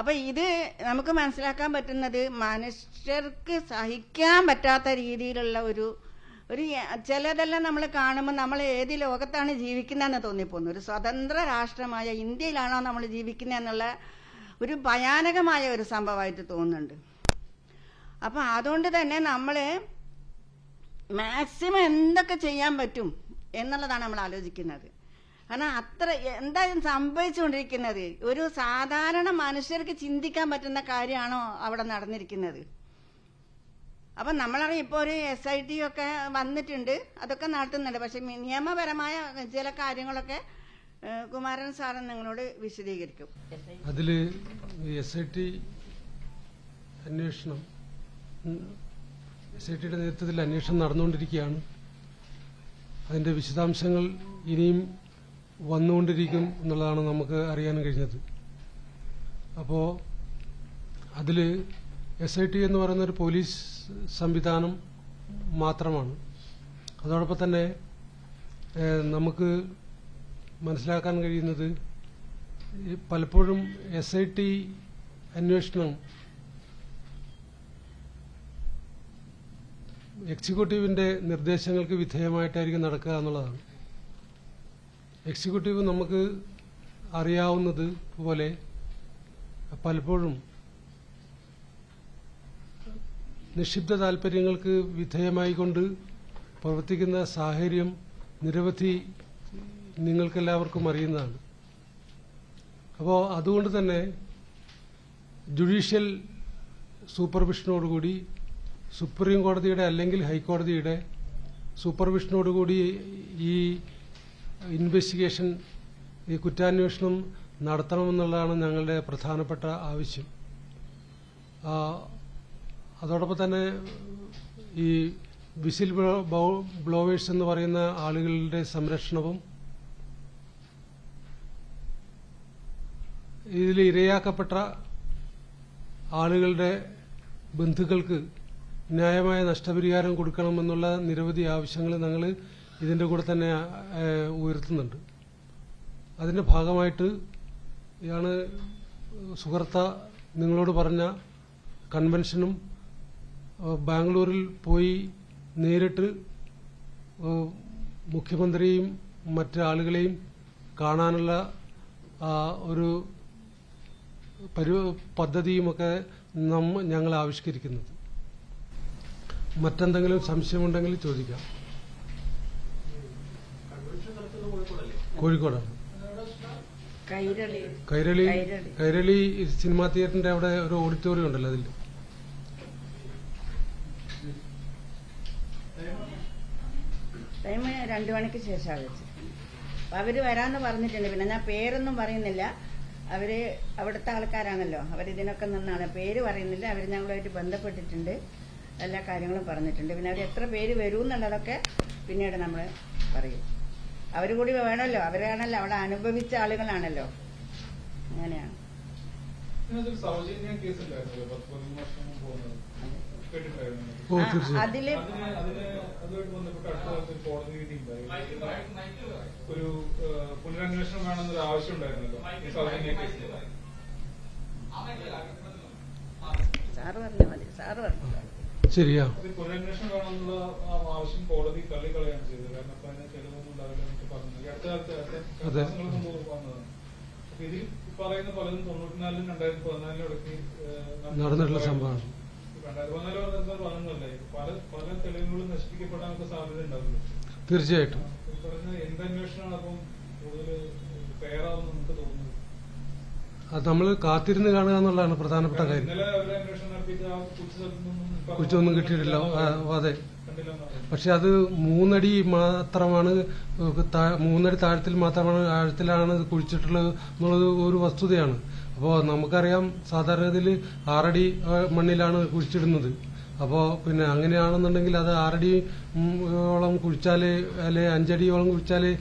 അപ്പൊ ഇത് നമുക്ക് മനസ്സിലാക്കാൻ പറ്റുന്നത് മനുഷ്യർക്ക് സഹിക്കാൻ പറ്റാത്ത രീതിയിലുള്ള ഒരു ഒരു ചിലതെല്ലാം നമ്മൾ കാണുമ്പോൾ നമ്മൾ ഏത് ലോകത്താണ് ജീവിക്കുന്നതെന്ന് തോന്നിപ്പോകുന്നു. ഒരു സ്വതന്ത്ര രാഷ്ട്രമായ ഇന്ത്യയിലാണോ നമ്മൾ ജീവിക്കുന്നത് എന്നുള്ള ഒരു ഭയാനകമായ ഒരു സംഭവമായിട്ട് തോന്നുന്നുണ്ട്. അപ്പം അതുകൊണ്ട് തന്നെ നമ്മൾ മാക്സിമം എന്തൊക്കെ ചെയ്യാൻ പറ്റും എന്നുള്ളതാണ് നമ്മൾ ആലോചിക്കുന്നത്. കാരണം അത്ര എന്തായാലും സംഭവിച്ചുകൊണ്ടിരിക്കുന്നത്. ഒരു സാധാരണ മനുഷ്യർക്ക് ചിന്തിക്കാൻ പറ്റുന്ന കാര്യമാണോ അവിടെ നടന്നിരിക്കുന്നത്? അപ്പം നമ്മളറിയാം ഇപ്പോൾ ഒരു എസ് ഐ ടി ഒക്കെ വന്നിട്ടുണ്ട്. അതൊക്കെ നടത്തുന്നുണ്ട്. പക്ഷെ നിയമപരമായ ചില കാര്യങ്ങളൊക്കെ കുമാരൻ സാറൻ നിങ്ങളോട് വിശദീകരിക്കും. അതിൽ എസ് ഐ ടി അന്വേഷണം എസ് ഐ ടിയുടെ നേതൃത്വത്തിൽ അന്വേഷണം നടന്നുകൊണ്ടിരിക്കുകയാണ്. അതിന്റെ വിശദാംശങ്ങൾ ഇനിയും വന്നുകൊണ്ടിരിക്കും എന്നുള്ളതാണ് നമുക്ക് അറിയാൻ കഴിഞ്ഞത്. അപ്പോൾ അതിൽ എസ് ഐ ടി എന്ന് പറയുന്ന ഒരു പോലീസ് സംവിധാനം മാത്രമാണ്. അതോടൊപ്പം തന്നെ നമുക്ക് മനസ്സിലാക്കാൻ കഴിയുന്നത് പലപ്പോഴും എസ് ഐ ടി അന്വേഷണം എക്സിക്യൂട്ടീവിന്റെ നിർദ്ദേശങ്ങൾക്ക് വിധേയമായിട്ടായിരിക്കും നടക്കുക എന്നുള്ളതാണ്. എക്സിക്യൂട്ടീവ് നമുക്ക് അറിയാവുന്നത് പോലെ പലപ്പോഴും നിക്ഷിപ്ത താല്പര്യങ്ങൾക്ക് വിധേയമായിക്കൊണ്ട് പ്രവർത്തിക്കുന്ന സാഹചര്യം നിരവധി നിങ്ങൾക്കെല്ലാവർക്കും അറിയുന്നതാണ്. അപ്പോൾ അതുകൊണ്ട് തന്നെ ജുഡീഷ്യൽ സൂപ്പർവിഷനോടുകൂടി സുപ്രീം കോടതിയുടെ അല്ലെങ്കിൽ ഹൈക്കോടതിയുടെ സൂപ്പർവിഷനോടുകൂടി ഈ ഇൻവെസ്റ്റിഗേഷൻ ഈ കുറ്റാന്വേഷണം നടത്തണമെന്നുള്ളതാണ് ഞങ്ങളുടെ പ്രധാനപ്പെട്ട ആവശ്യം. അതോടൊപ്പം തന്നെ ഈ വിസിൽ ബ്ലോവേഴ്സ് എന്ന് പറയുന്ന ആളുകളുടെ സംരക്ഷണവും ഇതിൽ ഇരയാക്കപ്പെട്ട ആളുകളുടെ ബന്ധുക്കൾക്ക് ന്യായമായ നഷ്ടപരിഹാരം കൊടുക്കണമെന്നുള്ള നിരവധി ആവശ്യങ്ങൾ ഞങ്ങൾ ഇതിന്റെ കൂടെ തന്നെ ഉയർത്തുന്നുണ്ട്. അതിന്റെ ഭാഗമായിട്ട് ഇയാണ് സുഹൃത്ത നിങ്ങളോട് പറഞ്ഞ കൺവെൻഷനും ബാംഗ്ലൂരിൽ പോയി നേരിട്ട് മുഖ്യമന്ത്രിയും മറ്റ് ആളുകളെയും കാണാനുള്ള ഒരു പരി പദ്ധതിയുമൊക്കെ നമ്മ ഞങ്ങൾ ആവിഷ്കരിക്കുന്നത് മറ്റെന്തെങ്കിലും സംശയമുണ്ടെങ്കിൽ ചോദിക്കാം. കോഴിക്കോടാണ്. കൈരളി. കൈരളി സിനിമാ തിയേറ്ററിന്റെ അവിടെ ഒരു ഓഡിറ്റോറിയം ഉണ്ടല്ലോ അതിൽ ടൈം രണ്ടു മണിക്ക് ശേഷമാണ് വെച്ചത്. അപ്പൊ അവർ വരാന്ന് പറഞ്ഞിട്ടുണ്ട്. പിന്നെ ഞാൻ പേരൊന്നും പറയുന്നില്ല. അവർ അവിടുത്തെ ആൾക്കാരാണല്ലോ. അവരിതിനൊക്കെ നിന്നാണ്. പേര് പറയുന്നില്ല. അവർ ഞങ്ങളുമായിട്ട് ബന്ധപ്പെട്ടിട്ടുണ്ട്. എല്ലാ കാര്യങ്ങളും പറഞ്ഞിട്ടുണ്ട്. പിന്നെ അവർ എത്ര പേര് വരും എന്നുള്ളതൊക്കെ പിന്നീട് നമ്മൾ പറയും. അവർ കൂടി വേണമല്ലോ അവരാണല്ലോ അവിടെ അനുഭവിച്ച ആളുകളാണല്ലോ. അങ്ങനെയാണ്. അതിൽ ഒരു പുനരന്വേഷണം വേണമെന്നൊരു ആവശ്യം ഉണ്ടായിരുന്നല്ലോ സൗജന്യ കേസിൽ സാറ് പറഞ്ഞാൽ മതി. സാറ് പറഞ്ഞു ശരിയാ. പുനരന്വേഷണം വേണമെന്നുള്ള ആവശ്യം കോടതി തള്ളിക്കളയാണ് ചെയ്തത്. കാരണം ഈ അടുത്ത കാലത്ത് മുമ്പ് ഇതിൽ പറയുന്ന പലതും തൊണ്ണൂറ്റിനാലിലും രണ്ടായിരത്തി പതിനാലിലും ഇടയ്ക്ക് ഏഹ്, നടന്നിട്ടുള്ള സംഭവമാണ്. രണ്ടായിരത്തി പതിനാല് പല പല തെളിവുകളും നശിപ്പിക്കപ്പെടാനൊക്കെ സാധ്യത ഉണ്ടാവില്ല? തീർച്ചയായിട്ടും. പറഞ്ഞ എന്ത് അന്വേഷണമാണ് അപ്പം കൂടുതൽ ഫെയറാവും നമുക്ക് തോന്നുന്നത്? അത് നമ്മൾ കാത്തിരുന്ന് കാണുക എന്നുള്ളതാണ് പ്രധാനപ്പെട്ട കാര്യം. കുറ്റമൊന്നും കിട്ടിയിട്ടില്ല. അതെ. പക്ഷെ അത് മൂന്നടി മാത്രമാണ് മൂന്നടി താഴത്തിൽ മാത്രമാണ് ആഴത്തിലാണ് ഇത് കുഴിച്ചിട്ടുള്ളത് എന്നുള്ളത് ഒരു വസ്തുതയാണ്. അപ്പോൾ നമുക്കറിയാം സാധാരണഗതിയിൽ ആറടി മണ്ണിലാണ് കുഴിച്ചിടുന്നത്. അപ്പോൾ പിന്നെ അങ്ങനെയാണെന്നുണ്ടെങ്കിൽ അത് ആറടി ഓളം കുഴിച്ചാലേ അല്ലെ അഞ്ചടിയോളം കുഴിച്ചാലേ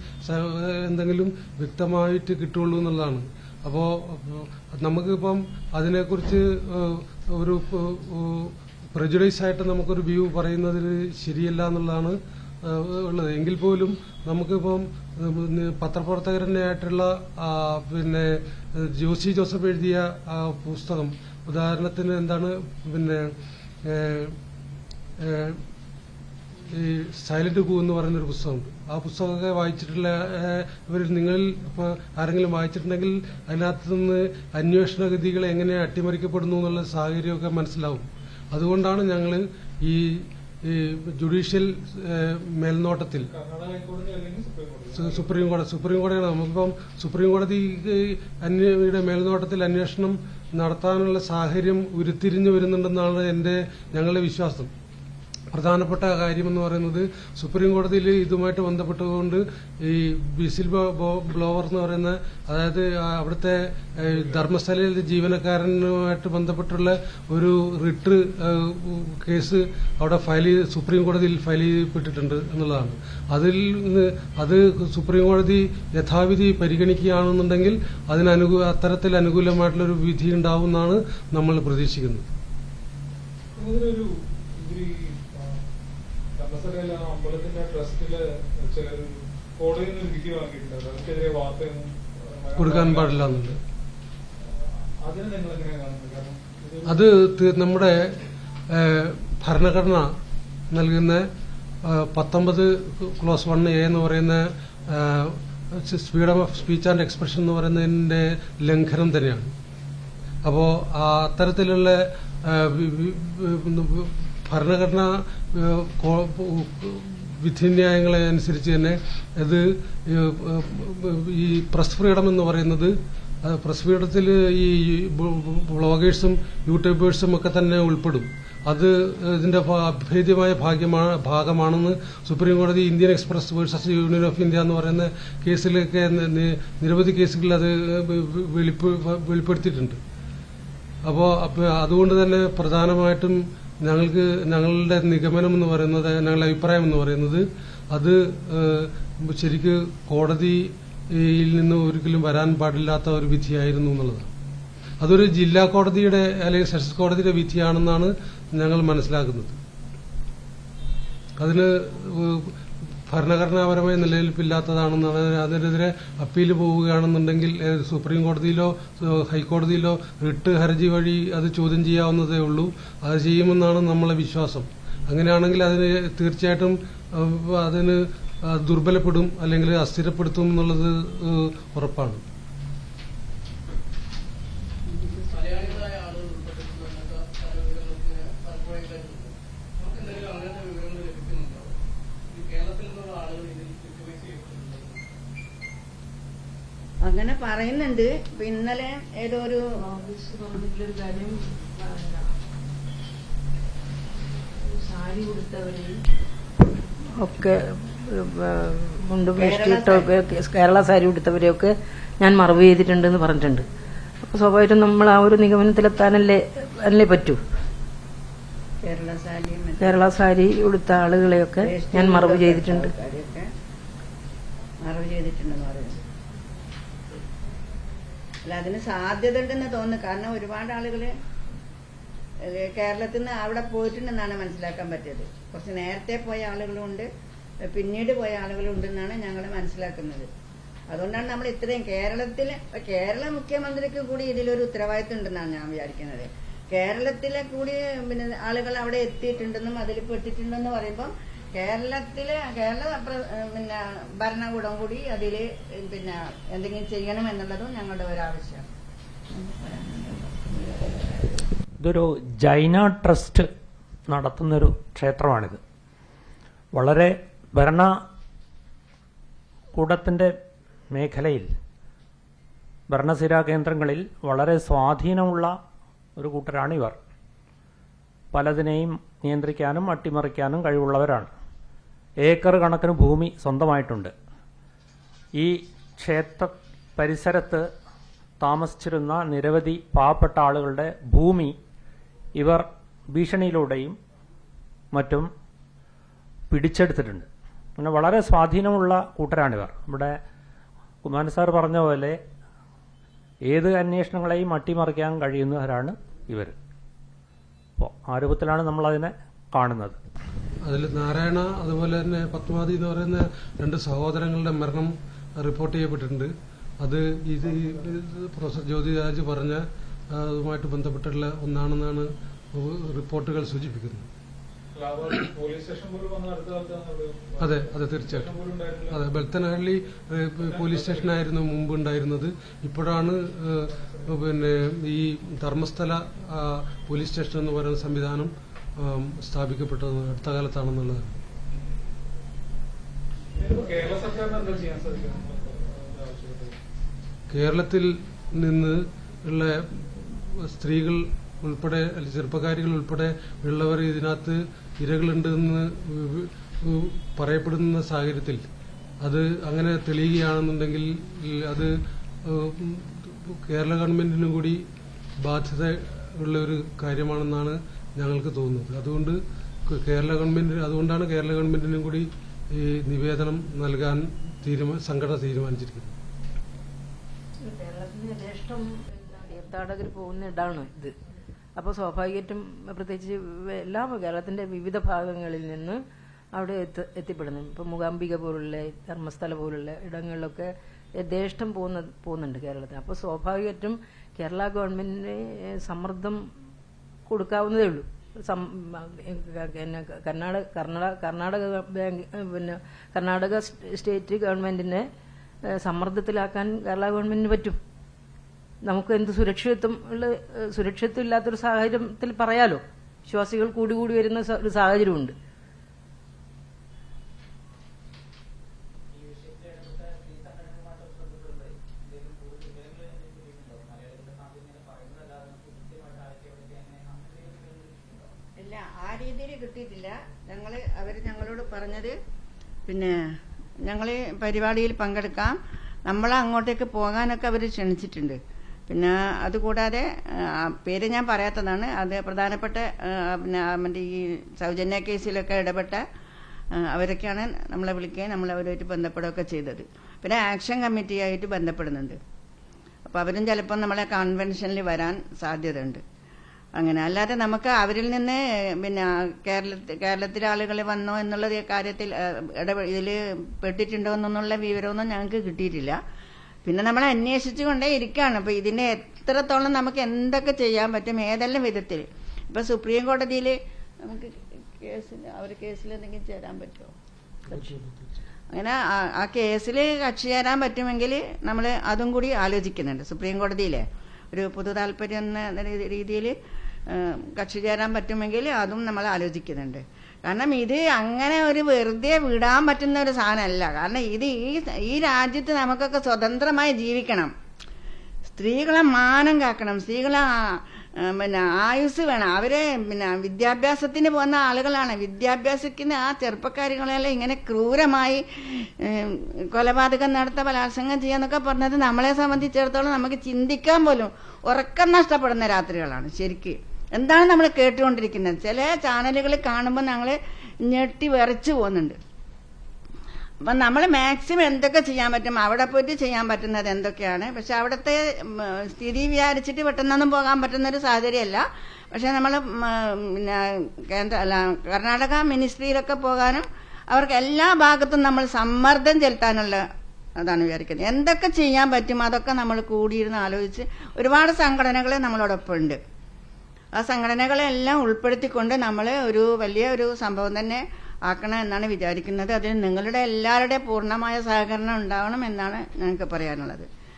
എന്തെങ്കിലും വ്യക്തമായിട്ട് കിട്ടുള്ളൂ എന്നുള്ളതാണ്. അപ്പോൾ നമുക്കിപ്പം അതിനെക്കുറിച്ച് ഒരു പ്രജുഡൈസ് ആയിട്ട് നമുക്കൊരു വ്യൂ പറയുന്നതിൽ ശരിയല്ല എന്നുള്ളതാണ് ഉള്ളത്. എങ്കിൽ പോലും നമുക്കിപ്പം ആയിട്ടുള്ള പിന്നെ ജോസി ജോസഫ് എഴുതിയ പുസ്തകം ഉദാഹരണത്തിന് എന്താണ് പിന്നെ ഈ സൈലന്റ് കൂ എന്ന് പറയുന്നൊരു പുസ്തകമുണ്ട്. ആ പുസ്തകമൊക്കെ വായിച്ചിട്ടുള്ള ഇവരിൽ നിങ്ങളിൽ ആരെങ്കിലും വായിച്ചിട്ടുണ്ടെങ്കിൽ അതിനകത്ത് നിന്ന് അന്വേഷണഗതികൾ എങ്ങനെ അട്ടിമറിക്കപ്പെടുന്നു എന്നുള്ള സാഹചര്യമൊക്കെ മനസ്സിലാവും. അതുകൊണ്ടാണ് ഞങ്ങൾ ഈ ജുഡീഷ്യൽ മേൽനോട്ടത്തിൽ സുപ്രീം കോടതി സുപ്രീം കോടതി സുപ്രീം കോടതിയാണ് നമുക്കിപ്പം സുപ്രീം കോടതി അന്യയുടെ മേൽനോട്ടത്തിൽ അന്വേഷണം നടത്താനുള്ള സാഹചര്യം ഉരുത്തിരിഞ്ഞു വരുന്നുണ്ടെന്നാണ് എന്റെ ഞങ്ങളുടെ വിശ്വാസം. പ്രധാനപ്പെട്ട കാര്യമെന്ന് പറയുന്നത് സുപ്രീം കോടതിയിൽ ഇതുമായിട്ട് ബന്ധപ്പെട്ടുകൊണ്ട് ഈ ബിസിൽ ബ്ലോവർ എന്ന് പറയുന്ന അതായത് അവിടുത്തെ ധർമ്മസ്ഥലയിൽ ജീവനക്കാരനുമായിട്ട് ബന്ധപ്പെട്ടുള്ള ഒരു റിട്ട് കേസ് അവിടെ ഫയൽ സുപ്രീം കോടതിയിൽ ഫയൽ ചെയ്യപ്പെട്ടിട്ടുണ്ട് എന്നുള്ളതാണ്. അതിൽ നിന്ന് അത് സുപ്രീം കോടതി യഥാവിധി പരിഗണിക്കുകയാണെന്നുണ്ടെങ്കിൽ അതിനനുകൂ അത്തരത്തിൽ അനുകൂലമായിട്ടുള്ളൊരു വിധി ഉണ്ടാവുമെന്നാണ് നമ്മൾ പ്രതീക്ഷിക്കുന്നത്. ഇതിനൊരു ആ അമ്പലത്തിന്റെ ട്രസ്റ്റിൽ ചിലർ കോടതിയിൽ നിന്ന് വിധി വാങ്ങിയിട്ടുണ്ട്. അവർക്കെതിരെ വാർത്തയൊന്നും കൊടുക്കാൻ പാടില്ല എന്നുണ്ട്. അത് നമ്മുടെ ഭരണഘടന നൽകുന്ന പത്തൊമ്പത് ക്ലോസ് വൺ എ എന്ന് പറയുന്ന freedom of speech and expression എന്ന് പറയുന്നതിന്റെ ലംഘനം തന്നെയാണ്. അപ്പോൾ അത്തരത്തിലുള്ള ഭരണഘടന വിധിന്യായങ്ങളെ അനുസരിച്ച് തന്നെ അത് ഈ പ്രസ് ഫ്രീഡം എന്ന് പറയുന്നത് പ്രസ് ഫ്രീഡത്തിൽ ഈ ബ്ലോഗേഴ്സും യൂട്യൂബേഴ്സും ഒക്കെ തന്നെ ഉൾപ്പെടും. അത് ഇതിന്റെ അഭേദ്യമായ ഭാഗ്യമാണ് ഭാഗമാണെന്ന് സുപ്രീം കോടതി Indian Express versus Union of India എന്ന് പറയുന്ന കേസിലൊക്കെ നിരവധി കേസുകളിൽ അത് വെളിപ്പെ- വെളിപ്പെടുത്തിയിട്ടുണ്ട്. അപ്പോൾ അതുകൊണ്ട് തന്നെ പ്രധാനമായിട്ടും ഞങ്ങൾക്ക് ഞങ്ങളുടെ നിഗമനം എന്ന് പറയുന്നത് ഞങ്ങളുടെ അഭിപ്രായം എന്ന് പറയുന്നത് അത് ശരിക്ക് കോടതിയിൽ നിന്ന് ഒരിക്കലും വരാൻ പാടില്ലാത്ത ഒരു വിധിയായിരുന്നു എന്നുള്ളതാണ്. അതൊരു ജില്ലാ കോടതിയുടെ അല്ലെങ്കിൽ സെഷൻസ് കോടതിയുടെ വിധിയാണെന്നാണ് ഞങ്ങൾ മനസ്സിലാക്കുന്നത്. അതിന് ഭരണഘടനാപരമായ നിലനിൽപ്പില്ലാത്തതാണെന്ന് അതിനെതിരെ അപ്പീൽ പോവുകയാണെന്നുണ്ടെങ്കിൽ സുപ്രീം കോടതിയിലോ ഹൈക്കോടതിയിലോ റിട്ട് ഹർജി വഴി അത് ചോദ്യം ചെയ്യാവുന്നതേ ഉള്ളൂ. അത് ചെയ്യുമെന്നാണ് നമ്മളെ വിശ്വാസം. അങ്ങനെയാണെങ്കിൽ അതിന് തീർച്ചയായിട്ടും അതിന് ദുർബലപ്പെടും അല്ലെങ്കിൽ അസ്ഥിരപ്പെടുത്തും എന്നുള്ളത് ഉറപ്പാണ് മലയാളികളായ ആളുകൾ ഉൾപ്പെട്ടിട്ടുള്ള അങ്ങനത്തെ പല വിവരങ്ങൾക്ക് പലപ്പോഴും കേട്ടിട്ടുണ്ട്. നമുക്ക് എന്തെങ്കിലും അങ്ങനത്തെ വിവരങ്ങൾ ലഭിക്കുന്നുണ്ടോ ഈ കേരളത്തിൽ നിന്നുള്ള ആളുകൾ ഇതിൽ വിട്ടുവീഴ്ച ചെയ്തിട്ടുണ്ടോ അങ്ങനെ പറയുന്നുണ്ട്. ഇന്നലെ ഏതോ ഒരു കാര്യം സാരി കൊടുത്തവര് ഒക്കെ മുണ്ടും കേരള വേഷ്ടിയിട്ടൊക്കെ കേരള സാരി ഉടുത്തവരെയൊക്കെ ഞാൻ മറവ് ചെയ്തിട്ടുണ്ടെന്ന് പറഞ്ഞിട്ടുണ്ട്. അപ്പൊ സ്വാഭാവികമായിട്ടും നമ്മൾ ആ ഒരു നിഗമനത്തിലെത്താനല്ലേ അല്ലേ പറ്റൂ? കേരള സാരിയും കേരള സാരി ഉടുത്ത ആളുകളെയൊക്കെ ഞാൻ മറവ് ചെയ്തിട്ടുണ്ട്. മറവ് ചെയ്തിട്ടുണ്ടെന്ന് പറയുന്നത് അല്ല അതിന് സാധ്യത ഉണ്ടെന്ന് തോന്നുന്നു. കാരണം ഒരുപാട് ആളുകൾ ഏഹ് കേരളത്തിൽ നിന്ന് അവിടെ പോയിട്ടുണ്ടെന്നാണ് മനസ്സിലാക്കാൻ പറ്റിയത്. കുറച്ച് നേരത്തെ പോയ ആളുകളുണ്ട് പിന്നീട് പോയ ആളുകളുണ്ടെന്നാണ് ഞങ്ങൾ മനസ്സിലാക്കുന്നത്. അതുകൊണ്ടാണ് നമ്മൾ ഇത്രയും കേരളത്തിൽ കേരള മുഖ്യമന്ത്രിക്ക് കൂടി ഇതിലൊരു ഉത്തരവാദിത്വം ഉണ്ടെന്നാണ് ഞാൻ വിചാരിക്കുന്നത്. കേരളത്തിലെ കൂടി പിന്നെ ആളുകൾ അവിടെ എത്തിയിട്ടുണ്ടെന്നും അതിൽ പെട്ടിട്ടുണ്ടെന്ന് പറയുമ്പം കേരളത്തിലെ കേരള പിന്നെ ഭരണകൂടം കൂടി അതിൽ പിന്നെ എന്തെങ്കിലും ചെയ്യണം എന്നുള്ളതും ഞങ്ങളുടെ ഒരാവശ്യം. ഇതൊരു ജൈന ട്രസ്റ്റ് നടത്തുന്നൊരു ക്ഷേത്രമാണിത്. വളരെ ഭരണ കൂടത്തിന്റെ മേഖലയിൽ ഭരണസിരാ കേന്ദ്രങ്ങളിൽ വളരെ സ്വാധീനമുള്ള ഒരു കൂട്ടരാണ് ഇവർ പലതിനെയും നിയന്ത്രിക്കാനും അട്ടിമറിക്കാനും കഴിവുള്ളവരാണ്. ഏക്കർ കണക്കിന് ഭൂമി സ്വന്തമായിട്ടുണ്ട്. ഈ ക്ഷേത്ര പരിസരത്ത് താമസിച്ചിരുന്ന നിരവധി പാവപ്പെട്ട ആളുകളുടെ ഭൂമി ഇവർ ഭീഷണിയിലൂടെയും മറ്റും പിടിച്ചെടുത്തിട്ടുണ്ട്. അങ്ങനെ വളരെ സ്വാധീനമുള്ള കൂട്ടരാണിവർ. ഇവിടെ കുമാരൻ സാർ പറഞ്ഞ പോലെ ഏത് അന്വേഷണങ്ങളെയും അട്ടിമറിക്കാൻ കഴിയുന്നവരാണ് ഇവർ അപ്പോൾ ആ രൂപത്തിലാണ് നമ്മളതിനെ കാണുന്നത്. അതിൽ നാരായണ അതുപോലെ തന്നെ പത്മാവതി എന്ന് പറയുന്ന രണ്ട് സഹോദരങ്ങളുടെ മരണം റിപ്പോർട്ട് ചെയ്യപ്പെട്ടിട്ടുണ്ട്. അത് ഇത് പ്രൊഫസർ ജ്യോതിരാജ് പറഞ്ഞ അതുമായിട്ട് ബന്ധപ്പെട്ടുള്ള ഒന്നാണെന്നാണ് റിപ്പോർട്ടുകൾ സൂചിപ്പിക്കുന്നത്. അതെ അതെ തീർച്ചയായിട്ടും. അതെ ബെൽത്തനഹള്ളി പോലീസ് സ്റ്റേഷനായിരുന്നു മുമ്പ് ഉണ്ടായിരുന്നത്. ഇപ്പോഴാണ് പിന്നെ ഈ ധർമ്മസ്ഥല പോലീസ് സ്റ്റേഷൻ എന്ന് പറയുന്ന സംവിധാനം സ്ഥാപിക്കപ്പെട്ടത് അടുത്ത കാലത്താണെന്നുള്ളത്. കേരളത്തിൽ നിന്ന് ഉള്ള സ്ത്രീകൾ ഉൾപ്പെടെ ചെറുപ്പക്കാരികൾ ഉൾപ്പെടെ ഉള്ളവർ ഇതിനകത്ത് ഇരകളുണ്ടെന്ന് പറയപ്പെടുന്ന സാഹചര്യത്തിൽ അത് അങ്ങനെ തെളിയുകയാണെന്നുണ്ടെങ്കിൽ അത് കേരള ഗവൺമെന്റിനും കൂടി ബാധ്യത ഉള്ള ഒരു കാര്യമാണെന്നാണ് ഞങ്ങൾക്ക് തോന്നുന്നത്. അതുകൊണ്ട് കേരള ഗവൺമെന്റ് അതുകൊണ്ടാണ് കേരള ഗവൺമെന്റിനും കൂടി ഈ നിവേദനം നൽകാൻ തീരുമാന സംഘടന തീരുമാനിച്ചിരിക്കുന്നത്. തീർത്ഥാടകർ പോകുന്ന ഇടാണ് ഇത്. അപ്പോൾ സ്വാഭാവികമായിട്ടും പ്രത്യേകിച്ച് എല്ലാ കേരളത്തിന്റെ വിവിധ ഭാഗങ്ങളിൽ നിന്ന് അവിടെ എത്തി എത്തിപ്പെടുന്നു. ഇപ്പം മൂകാംബിക പോലുള്ള ധർമ്മസ്ഥല പോലുള്ള ഇടങ്ങളിലൊക്കെ യഥേഷ്ടം പോകുന്ന പോകുന്നുണ്ട് കേരളത്തിൽ അപ്പോൾ സ്വാഭാവികമായിട്ടും കേരള ഗവൺമെന്റിന് സമ്മർദ്ദം കൊടുക്കാവുന്നതേ ഉള്ളൂ. കർണാടക കർണാടക കർണാടക ബാങ്ക് പിന്നെ കർണാടക സ്റ്റേറ്റ് ഗവൺമെന്റിനെ സമ്മർദ്ദത്തിലാക്കാൻ കേരള ഗവൺമെന്റിന് പറ്റും. നമുക്ക് എന്ത് സുരക്ഷിതത്വം ഉള്ള സുരക്ഷിതത്വം ഇല്ലാത്തൊരു സാഹചര്യത്തിൽ പറയാലോ. വിശ്വാസികൾ കൂടി കൂടി വരുന്ന ഒരു സാഹചര്യമുണ്ട്. രീതിയിൽ കിട്ടിയിട്ടില്ല. ഞങ്ങൾ അവർ ഞങ്ങളോട് പറഞ്ഞത് പിന്നെ ഞങ്ങൾ പരിപാടിയിൽ പങ്കെടുക്കാം. നമ്മളെ അങ്ങോട്ടേക്ക് പോകാനൊക്കെ അവർ ക്ഷണിച്ചിട്ടുണ്ട്. പിന്നെ അതുകൂടാതെ പേര് ഞാൻ പറയാത്തതാണ്. അത് പ്രധാനപ്പെട്ട പിന്നെ മറ്റേ ഈ സൗജന്യ കേസിലൊക്കെ ഇടപെട്ട അവരൊക്കെയാണ് നമ്മളെ വിളിക്കുകയും നമ്മൾ അവരുമായിട്ട് ബന്ധപ്പെടുകയൊക്കെ ചെയ്തത്. പിന്നെ ആക്ഷൻ കമ്മിറ്റിയായിട്ട് ബന്ധപ്പെടുന്നുണ്ട്. അപ്പോൾ അവരും ചിലപ്പം നമ്മളെ കൺവെൻഷനിൽ വരാൻ സാധ്യതയുണ്ട്. അങ്ങനെ. അല്ലാതെ നമുക്ക് അവരിൽ നിന്ന് പിന്നെ കേരള കേരളത്തിലെ ആളുകൾ വന്നോ എന്നുള്ള കാര്യത്തിൽ ഇട ഇതിൽ പെട്ടിട്ടുണ്ടോ എന്നുള്ള വിവരമൊന്നും ഞങ്ങൾക്ക് കിട്ടിയിട്ടില്ല. പിന്നെ നമ്മൾ അന്വേഷിച്ചു കൊണ്ടേ ഇരിക്കുകയാണ് അപ്പൊ ഇതിനെ എത്രത്തോളം നമുക്ക് എന്തൊക്കെ ചെയ്യാൻ പറ്റും ഏതെല്ലാം വിധത്തിൽ. ഇപ്പൊ സുപ്രീം കോടതിയിൽ നമുക്ക് കേസിൽ അവർ കേസിൽ എന്തെങ്കിലും ചേരാൻ പറ്റുമോ? അങ്ങനെ ആ കേസിൽ കക്ഷി ചേരാൻ പറ്റുമെങ്കിൽ നമ്മൾ അതും കൂടി ആലോചിക്കുന്നുണ്ട് സുപ്രീം കോടതിയിലെ. ഒരു പൊതു താല്പര്യം എന്ന രീതിയിൽ കക്ഷി ചേരാൻ പറ്റുമെങ്കിൽ അതും നമ്മൾ ആലോചിക്കുന്നുണ്ട്. കാരണം ഇത് അങ്ങനെ ഒരു വെറുതെ വിടാൻ പറ്റുന്ന ഒരു സാധനമല്ല. കാരണം ഇത് ഈ ഈ രാജ്യത്ത് നമുക്കൊക്കെ സ്വതന്ത്രമായി ജീവിക്കണം. സ്ത്രീകളെ മാനം കാക്കണം. സ്ത്രീകളെ പിന്നെ ആയുസ് വേണം. അവരെ പിന്നെ വിദ്യാഭ്യാസത്തിന് പോകുന്ന ആളുകളാണ്. വിദ്യാഭ്യാസിക്കുന്ന ആ ചെറുപ്പക്കാരികളെല്ലാം ഇങ്ങനെ ക്രൂരമായി കൊലപാതകം നടത്ത ബലാത്സംഗം ചെയ്യാന്നൊക്കെ പറഞ്ഞത് നമ്മളെ സംബന്ധിച്ചിടത്തോളം നമുക്ക് ചിന്തിക്കാൻ പോലും ഉറക്കം നഷ്ടപ്പെടുന്ന രാത്രികളാണ്. ശരിക്ക്. എന്താണ് നമ്മൾ കേട്ടുകൊണ്ടിരിക്കുന്നത്? ചില ചാനലുകൾ കാണുമ്പോൾ ഞങ്ങൾ ഞെട്ടി വിറച്ചു പോകുന്നുണ്ട്. അപ്പം നമ്മൾ മാക്സിമം എന്തൊക്കെ ചെയ്യാൻ പറ്റും അവിടെ പോയിട്ട് ചെയ്യാൻ പറ്റുന്നത് എന്തൊക്കെയാണ്? പക്ഷെ അവിടുത്തെ സ്ഥിതി വിചാരിച്ചിട്ട് പെട്ടെന്നൊന്നും പോകാൻ പറ്റുന്ന ഒരു സാഹചര്യമല്ല. പക്ഷെ നമ്മൾ പിന്നെ കേന്ദ്ര അല്ല കർണാടക മിനിസ്ട്രിയിലൊക്കെ പോകാനും അവർക്ക് എല്ലാ ഭാഗത്തും നമ്മൾ സമ്മർദ്ദം ചെലുത്താനുള്ള അതാണ് വിചാരിക്കുന്നത്. എന്തൊക്കെ ചെയ്യാൻ പറ്റും അതൊക്കെ നമ്മൾ കൂടിയിരുന്ന് ആലോചിച്ച് ഒരുപാട് സംഘടനകൾ നമ്മളോടൊപ്പം ഉണ്ട്. ആ സംഘടനകളെല്ലാം ഉൾപ്പെടുത്തിക്കൊണ്ട് നമ്മൾ ഒരു വലിയ ഒരു സംഭവം തന്നെ ആക്കണം എന്നാണ് വിചാരിക്കുന്നത്. അതിന് നിങ്ങളുടെ എല്ലാവരുടെയും പൂർണമായ സഹകരണം ഉണ്ടാവണം എന്നാണ് ഞങ്ങൾക്ക് പറയാനുള്ളത്.